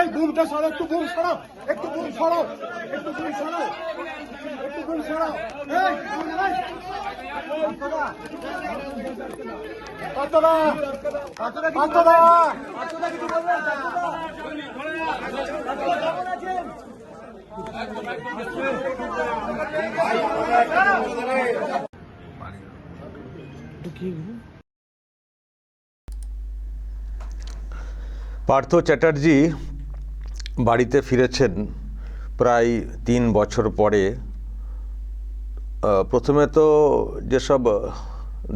এই বুমটা সরাও একটু বুম সরাও একটু বুম সরাও একটু বুম সরাও একটু বুম সরাও বলবেন পার্থ চ্যাটার্জি বাড়িতে ফিরেছেন প্রায় তিন বছর পরে প্রথমে তো যেসব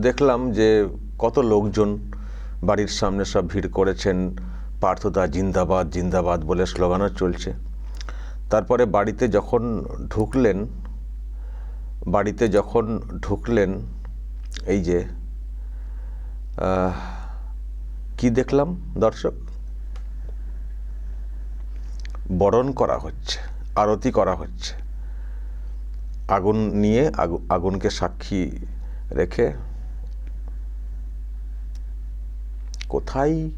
দেখলাম যে কত লোকজন বাড়ির সামনে সব ভিড় করেছেন, পার্থদা জিন্দাবাদ জিন্দাবাদ বলে স্লোগানও চলছে। তারপরে বাড়িতে যখন ঢুকলেন, বাড়িতে যখন ঢুকলেন, এই যে কি দেখলাম দর্শক? বরণ করা হচ্ছে, আরতি করা হচ্ছে। আগুন নিয়ে আগুনকে সাক্ষী রেখে কোথায়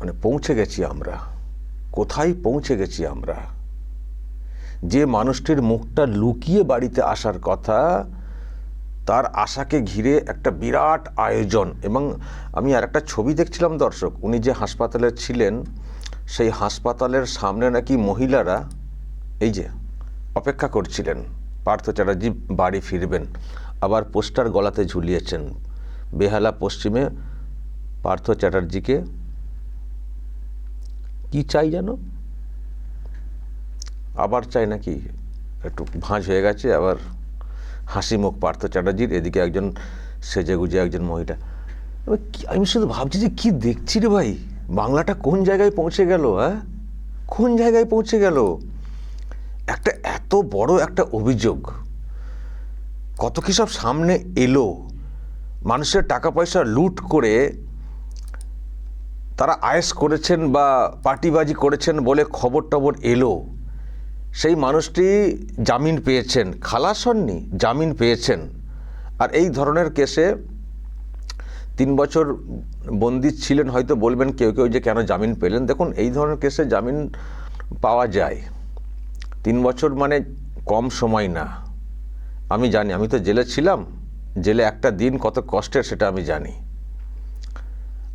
মানে পৌঁছে গেছি আমরা? কোথায় পৌঁছে গেছি আমরা? যে মানুষটির মুখটা লুকিয়ে বাড়িতে আসার কথা, তার আশাকে ঘিরে একটা বিরাট আয়োজন। এবং আমি আর একটা ছবি দেখছিলাম দর্শক, উনি যে হাসপাতালে ছিলেন সেই হাসপাতালের সামনে নাকি মহিলারা, এই যে, অপেক্ষা করছিলেন। পার্থ চ্যাটার্জি বাড়ি ফিরবেন, আবার পোস্টার গলাতে ঝুলিয়েছেন। বেহালা পশ্চিমে পার্থ চ্যাটার্জিকে, কি চাই যেন? আবার চাই নাকি, একটু ভাঁজ হয়ে গেছে, আবার হাসি মুখ পার্থ চ্যাটার্জির, এদিকে একজন সেজে গুজে একজন মহিলা। আমি শুধু ভাবছি যে কি দেখছি রে ভাই? বাংলাটা কোন জায়গায় পৌঁছে গেল হ্যাঁ? কোন জায়গায় পৌঁছে গেল? একটা এত বড় একটা অভিযোগ। কত কি সব সামনে এলো? মানুষের টাকা পয়সা লুট করে তারা আয়েস করেছেন বা পার্টিবাজি করেছেন বলে খবর টবর এলো। সেই মানুষটি জামিন পেয়েছেন, খালাস হননি, জামিন পেয়েছেন। আর এই ধরনের কেসে তিন বছর বন্দি ছিলেন হয়তো বলবেন কেউ কেউ যে কেন জামিন পেলেন। দেখুন, এই ধরনের কেসে জামিন পাওয়া যায়। তিন বছর মানে কম সময় না। আমি জানি, আমি তো জেলে ছিলাম। জেলে একটা দিন কত কষ্টের সেটা আমি জানি।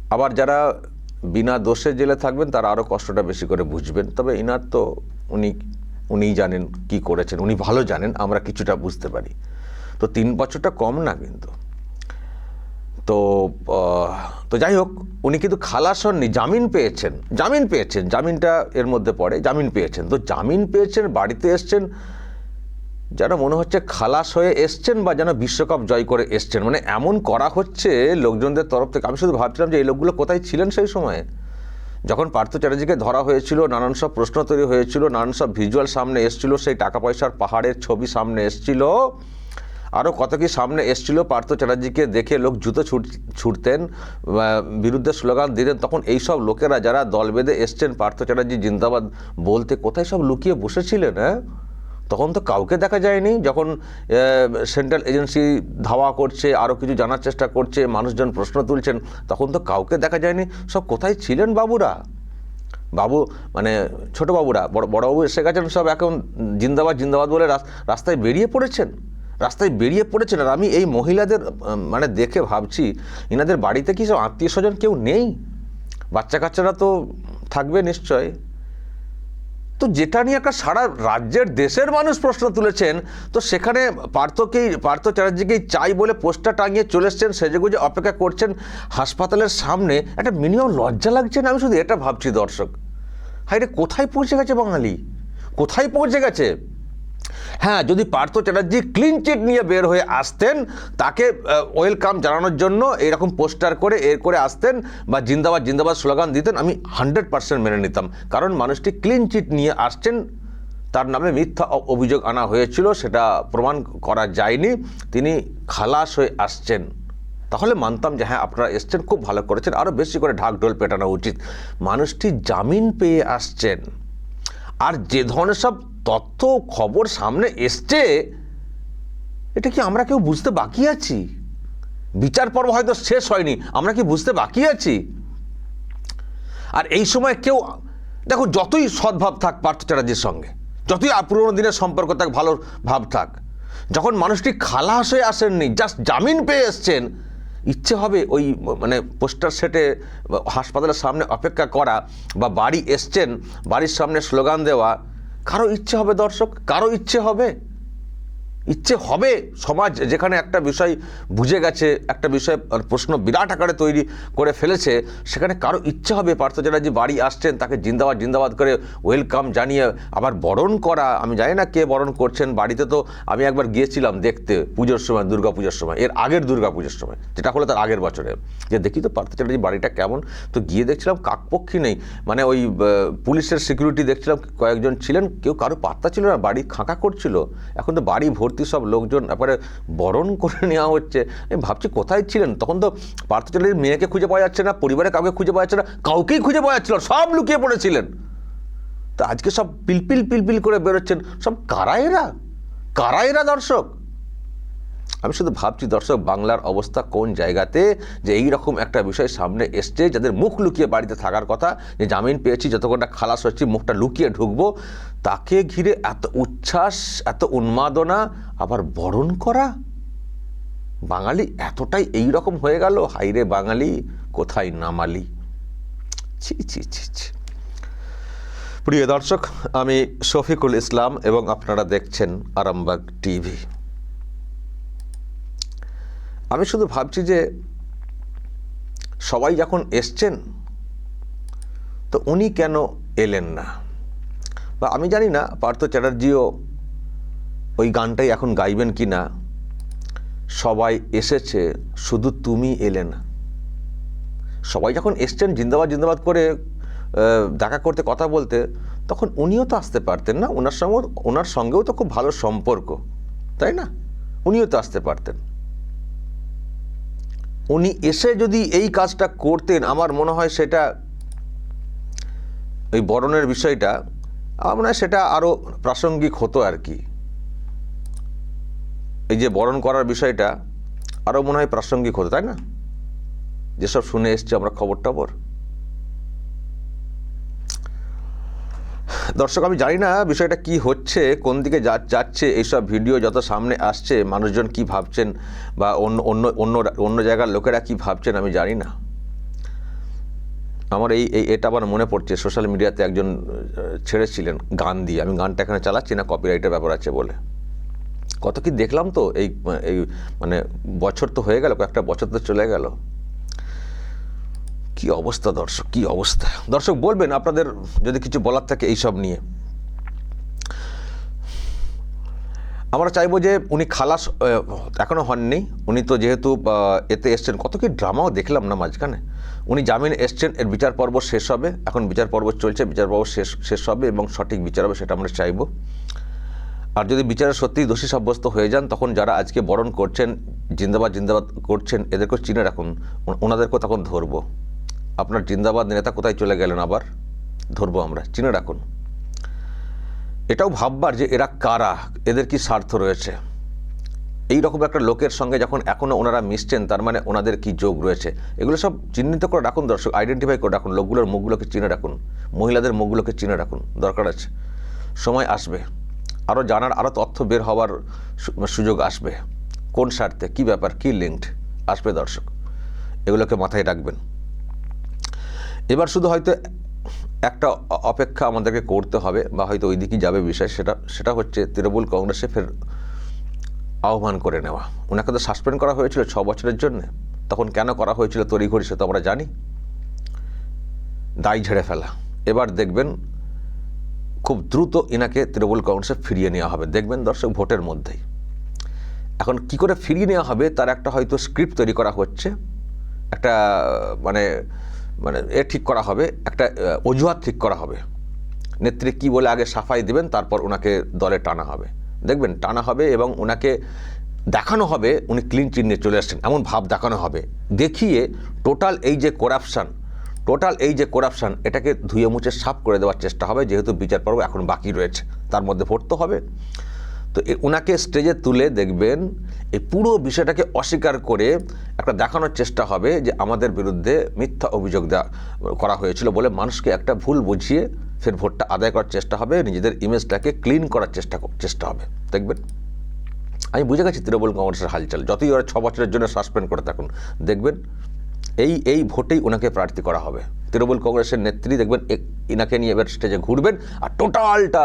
আবার যারা বিনা দোষে জেলে থাকবেন, তারা আরও কষ্টটা বেশি করে বুঝবেন। তবে ইনার তো উনি, উনিই জানেন কি করেছেন। উনি ভালো জানেন, আমরা কিছুটা বুঝতে পারি। তো তিন বছরটা কম না কিন্তু। তো তো যাই হোক, উনি কিন্তু খালাস হননি, জামিন পেয়েছেন জামিন পেয়েছেন, জামিনটা এর মধ্যে পড়ে, জামিন পেয়েছেন। তো জামিন পেয়েছেন, বাড়িতে এসছেন, যেন মনে হচ্ছে খালাস হয়ে এসছেন বা যেন বিশ্বকাপ জয় করে এসছেন। মানে এমন করা হচ্ছে লোকজনদের তরফ থেকে। আমি শুধু ভাবছিলাম যে এই লোকগুলো কোথায় ছিলেন সেই সময়ে? যখন পার্থ চ্যাটার্জিকে ধরা হয়েছিল, নানান সব প্রশ্ন তৈরি হয়েছিল, নানান সব ভিজুয়াল সামনে এসছিল, সেই টাকা পয়সার পাহাড়ের ছবি সামনে এসছিল আরও কত কি সামনে এসছিল? পার্থ চ্যাটার্জিকে দেখে লোক জুতো ছুট, ছুটতেন বিরুদ্ধে স্লোগান দিতেন। তখন এই সব লোকেরা যারা দল বেঁধে এসছেন, পার্থ চ্যাটার্জি জিন্দাবাদ বলতে কোথায় সব লুকিয়ে বসেছিলেন হ্যাঁ? তখন তো কাউকে দেখা যায়নি। যখন সেন্ট্রাল এজেন্সি ধাওয়া করছে আরও কিছু জানার চেষ্টা করছে, মানুষজন প্রশ্ন তুলছেন, তখন তো কাউকে দেখা যায়নি। সব কোথায় ছিলেন বাবুরা? বাবু মানে ছোট বাবুরা, বড়, বড়বাবু এসে গেছেন সব এখন, জিন্দাবাদ জিন্দাবাদ বলে রাস- রাস্তায় বেরিয়ে পড়েছেন। রাস্তায় বেরিয়ে পড়েছেন আর আমি এই মহিলাদের মানে দেখে ভাবছি এনাদের বাড়িতে কি সব আত্মীয় স্বজন কেউ নেই? বাচ্চা কাচ্চারা তো থাকবে নিশ্চয়। তো যেটা নিয়ে একটা সারা রাজ্যের দেশের মানুষ প্রশ্ন তুলেছেন, তো সেখানে পার্থকেই, পার্থ চ্যাটার্জিকেই চাই বলে পোস্টার টাঙিয়ে চলে এসছেন, সেজেগুজে অপেক্ষা করছেন হাসপাতালের সামনে। একটা মিনিমাম লজ্জা লাগছে না আমি শুধু এটা ভাবছি দর্শক। হাই রে, কোথায় পৌঁছে গেছে বাঙালি? কোথায় পৌঁছে গেছে? হ্যাঁ যদি পার্থ চ্যাটার্জি ক্লিন চিট নিয়ে বের হয়ে আসতেন, তাকে ওয়েলকাম জানানোর জন্য এরকম পোস্টার করে, এর করে আসতেন বা জিন্দাবাদ জিন্দাবাদ স্লোগান দিতেন, আমি হান্ড্রেড পার্সেন্ট মেনে নিতাম। কারণ মানুষটি ক্লিন চিট নিয়ে আসছেন, তার নামে মিথ্যা অভিযোগ আনা হয়েছিল, সেটা প্রমাণ করা যায়নি। তিনি খালাস হয়ে আসছেন। তাহলে মানতাম যে হ্যাঁ আপনারা এসছেন, খুব ভালো করেছেন। আরও বেশি করে ঢাকঢোল পেটানো উচিত। মানুষটি জামিন পেয়ে আসছেন। আর যে ধরনের সব তথ্য খবর সামনে এসছে, এটা কি আমরা কেউ বুঝতে বাকি আছি? বিচার পর্ব হয়তো শেষ হয়নি, আমরা কি বুঝতে বাকি আছি? আর এই সময় কেউ, দেখো, যতই সদ্ভাব থাক পার্থ চ্যাটার্জির সঙ্গে, যতই পুরোনো দিনের সম্পর্ক থাক ভালো ভাব থাক, যখন মানুষটি খালাস হয়ে আসেননি জাস্ট জামিন পেয়ে এসছেন ইচ্ছে হবে ওই মানে পোস্টার সেটে হাসপাতালের সামনে অপেক্ষা করা বা বাড়ি এসছেন, বাড়ির সামনে স্লোগান দেওয়া, কারও ইচ্ছে হবে দর্শক? কারও ইচ্ছে হবে? ইচ্ছে হবে সমাজ যেখানে একটা বিষয় বুঝে গেছে, একটা বিষয় প্রশ্ন বিরাট আকারে তৈরি করে ফেলেছে, সেখানে কারও ইচ্ছে হবে পার্থ চ্যাটার্জি বাড়ি আসছেন, তাকে জিন্দাবাদ জিন্দাবাদ করে ওয়েলকাম জানিয়ে আবার বরণ করা। আমি জানি না কে বরণ করছেন, বাড়িতে তো আমি একবার গিয়েছিলাম দেখতে, পুজোর সময় দুর্গা পুজোর সময়, এর আগের দুর্গা পুজোর সময়, যেটা হলো তার আগের বছরে। যে দেখি তো পার্থ চ্যাটার্জি বাড়িটা কেমন, তো গিয়ে দেখছিলাম কাকপক্ষী নেই মানে ওই পুলিশের সিকিউরিটি দেখছিলাম, কয়েকজন ছিলেন, কেউ কারও পাত্তা ছিল না, বাড়ি খাঁকা করছিল, এখন তো বাড়ি ভর্তি সব লোকজন এবারে বরণ করে নেওয়া হচ্ছে। আমি ভাবছি কোথায় ছিলেন? তখন তো পার্থ চ্যাটার্জির মেয়েকে খুঁজে পাওয়া যাচ্ছে না, পরিবারে কাউকে খুঁজে পাওয়া যাচ্ছে না, কাউকেই খুঁজে পাওয়া যাচ্ছিল সব লুকিয়ে পড়েছিলেন। তা আজকে সব পিলপিল পিলপিল করে বেরোচ্ছেন। সব কারা এরা? কারা এরা দর্শক? আমি শুধু ভাবছি, দর্শক, বাংলার অবস্থা কোন জায়গাতে যে এই রকম একটা বিষয় সামনে এসছে, যাদের মুখ লুকিয়ে বাড়িতে থাকার কথা, যে জামিন পেয়েছি যতক্ষণটা খালাস হচ্ছি, মুখটা লুকিয়ে ঢুকবো। তাকে ঘিরে এত উচ্ছ্বাস, এত উন্মাদনা আবার বরণ করা? বাঙালি এতটাই এই রকম হয়ে গেল? হাইরে বাঙালি, কোথায় নামালি? ছি ছি ছি ছি। প্রিয় দর্শক, আমি শফিকুল ইসলাম এবং আপনারা দেখছেন আরামবাগ টিভি। আমি শুধু ভাবছি যে সবাই যখন এসছেন, তো উনি কেন এলেন না? বা আমি জানি না, পার্থ চ্যাটার্জিও ওই গানটাই এখন গাইবেন কি না। সবাই এসেছে, শুধু তুমি এলে না। সবাই যখন এসছেন, জিন্দাবাদ জিন্দাবাদ করে দেখা করতে, কথা বলতে, তখন উনিও তো আসতে পারতেন না। ওনার সঙ্গে, ওনার সঙ্গেও তো খুব ভালো সম্পর্ক, তাই না? উনিও তো আসতে পারতেন। উনি এসে যদি এই কাজটা করতেন, আমার মনে হয় সেটা, ওই বরণের বিষয়টা মনে হয় সেটা আরও প্রাসঙ্গিক হতো আর কি। এই যে বরণ করার বিষয়টা আরও মনে হয় প্রাসঙ্গিক হতো, তাই না? যেসব শুনে এসছে আমরা খবর টবর। দর্শক, আমি জানি না বিষয়টা কি হচ্ছে, কোন দিকে যা- যাচ্ছে, এইসব ভিডিও যত সামনে আসছে, মানুষজন কি ভাবছেন বা অন্য অন্য অন্য অন্য জায়গার লোকেরা কি ভাবছেন আমি জানি না। আমার এই এটা আবার মনে পড়ছে সোশ্যাল মিডিয়াতে একজন ছেড়েছিলেন গান দিয়ে আমি গানটা এখানে চালাচ্ছি না কপিরাইটের ব্যাপার আছে বলে। কত কি দেখলাম তো, এই এই মানে বছর তো হয়ে গেল, কয়েকটা বছর তো চলে গেল। কি অবস্থা দর্শক, কি অবস্থা? দর্শক বলবেন, আপনাদের যদি কিছু বলার থাকে এইসব নিয়ে। আমরা চাইব যে উনি খালাস এখনও হননি। উনি তো যেহেতু এতে এসছেন, কত কি ড্রামাও দেখলাম না মাঝখানে। উনি জামিন এসছেন, এর বিচার পর্ব শেষ হবে। এখন বিচার পর্ব চলছে, বিচার পর্ব শেষ শেষ হবে এবং সঠিক বিচার হবে সেটা আমরা চাইব। আর যদি বিচারে সত্যিই দোষী সাব্যস্ত হয়ে যান, তখন যারা আজকে বরণ করছেন, জিন্দাবাদ জিন্দাবাদ করছেন, এদেরকেও চিনে রাখুন। ওনাদেরকেও তখন ধরবো। আপনার জিন্দাবাদ নেতা কোথায় চলে গেলেন আবার? ধরবো আমরা, চিনে রাখুন। এটাও ভাববার যে এরা কারা, এদের কি স্বার্থ রয়েছে? এই রকম একটা লোকের সঙ্গে যখন এখনও ওনারা মিশছেন, তার মানে ওনাদের কি যোগ রয়েছে? এগুলো সব চিহ্নিত করে রাখুন দর্শক আইডেন্টিফাই করে রাখুন, লোকগুলোর মুখগুলোকে চিনে রাখুন, মহিলাদের মুখগুলোকে চিনে রাখুন, দরকার আছে। সময় আসবে আরও জানার আরও তথ্য বের হওয়ার সুযোগ আসবে। কোন স্বার্থে, কী ব্যাপার, কী লিঙ্কড আসবে দর্শক, এগুলোকে মাথায় রাখবেন। এবার শুধু হয়তো একটা অপেক্ষা আমাদেরকে করতে হবে বা হয়তো ওই দিকেই যাবে বিষয় সেটা সেটা হচ্ছে তৃণমূল কংগ্রেসে ফের আহ্বান করে নেওয়া। ওনাকে তো সাসপেন্ড করা হয়েছিল ছ বছরের জন্য। তখন কেন করা হয়েছিল তড়িঘড়ি সে তো আমরা জানি। দায় ঝেড়ে ফেলা। এবার দেখবেন খুব দ্রুত এনাকে তৃণমূল কংগ্রেসে ফিরিয়ে নেওয়া হবে। দেখবেন দর্শক ভোটের মধ্যেই। এখন কি করে ফিরিয়ে নেওয়া হবে তার একটা হয়তো স্ক্রিপ্ট তৈরি করা হচ্ছে। একটা মানে মানে এ ঠিক করা হবে, একটা অজুহাত ঠিক করা হবে। নেত্রী কি বলে আগে সাফাই দেবেন, তারপর ওনাকে দলে টানা হবে। দেখবেন, টানা হবে এবং ওনাকে দেখানো হবে, উনি ক্লিন চিহ্নে চলে আসছেন। এমন ভাব দেখানো হবে। দেখিয়ে টোটাল এই যে করাপশান টোটাল এই যে করাপশান এটাকে ধুয়ে মুছে সাফ করে দেওয়ার চেষ্টা হবে, যেহেতু বিচার পর্ব এখন বাকি রয়েছে। তার মধ্যে ভোট তো হবে। তো ওনাকে স্টেজে তুলে দেখবেন এই পুরো বিষয়টাকে অস্বীকার করে একটা দেখানোর চেষ্টা হবে যে আমাদের বিরুদ্ধে মিথ্যা অভিযোগ দেওয়া করা হয়েছিল বলে মানুষকে একটা ভুল বুঝিয়ে ফের ভোটটা আদায় করার চেষ্টা হবে, নিজেদের ইমেজটাকে ক্লিন করার চেষ্টা চেষ্টা হবে। দেখবেন? আমি বুঝে গেছি তৃণমূল কংগ্রেসের হালচাল, যতই ওরা ছ বছরের জন্য সাসপেন্ড করে থাকুন। দেখবেন? এই এই ভোটেই ওনাকে প্রার্থী করা হবে। তৃণমূল কংগ্রেসের নেত্রী দেখবেন ইনাকে নিয়ে এবার স্টেজে ঘুরবেন, আর টোটালটা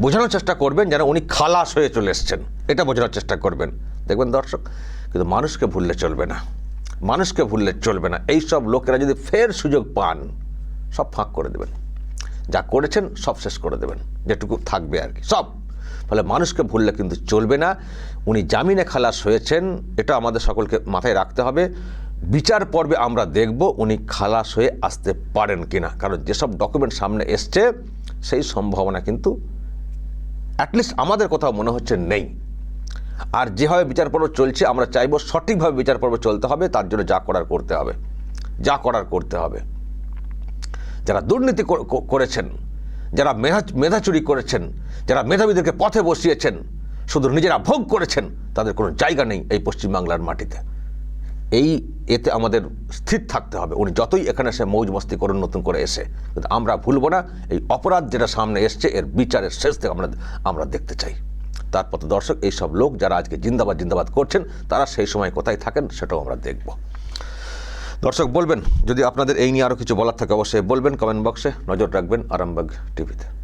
বোঝানোর চেষ্টা করবেন যেন উনি খালাস হয়ে চলে এসছেন। এটা বোঝানোর চেষ্টা করবেন। দেখবেন দর্শক, কিন্তু মানুষকে ভুললে চলবে না। মানুষকে ভুললে চলবে না। এই সব লোকেরা যদি ফের সুযোগ পান, সব ফাঁক করে দেবেন। যা করেছেন, সব শেষ করে দেবেন। যেটুকু থাকবে আর কি, সব। ফলে মানুষকে ভুললে কিন্তু চলবে না। উনি জামিনে খালাস হয়েছেন, এটা আমাদের সকলকে মাথায় রাখতে হবে। বিচার পর্বে আমরা দেখব উনি খালাস হয়ে আসতে পারেন কিনা। কারণ যেসব ডকুমেন্ট সামনে এসছে, সেই সম্ভাবনা কিন্তু অ্যাটলিস্ট আমাদের কোথাও মনে হচ্ছে নেই। আর যেভাবে বিচার পর্ব চলছে, আমরা চাইব সঠিকভাবে বিচার পর্ব চলতে হবে, তার জন্য যা করার করতে হবে। যা করার করতে হবে। যারা দুর্নীতি করেছেন, যারা মেধা মেধা চুরি করেছেন, যারা মেধাবীদেরকে পথে বসিয়েছেন, শুধু নিজেরা ভোগ করেছেন, তাদের কোনো জায়গা নেই এই পশ্চিমবাংলার মাটিতে। এই এতে আমাদের স্থির থাকতে হবে। উনি যতই এখানে এসে মৌজ মস্তি করুন, নতুন করে এসে। কিন্তু আমরা ভুলবো না, এই অপরাধ যেটা সামনে এসছে, এর বিচারের শেষ থেকে আমরা আমরা দেখতে চাই। তারপর তো দর্শক, এইসব লোক যারা আজকে জিন্দাবাদ জিন্দাবাদ করছেন, তারা সেই সময় কোথায় থাকেন সেটাও আমরা দেখব। দর্শক, বলবেন, যদি আপনাদের এই নিয়ে আরও কিছু বলার থাকে, অবশ্যই বলবেন কমেন্ট বক্সে নজর রাখবেন আরামবাগ টিভিতে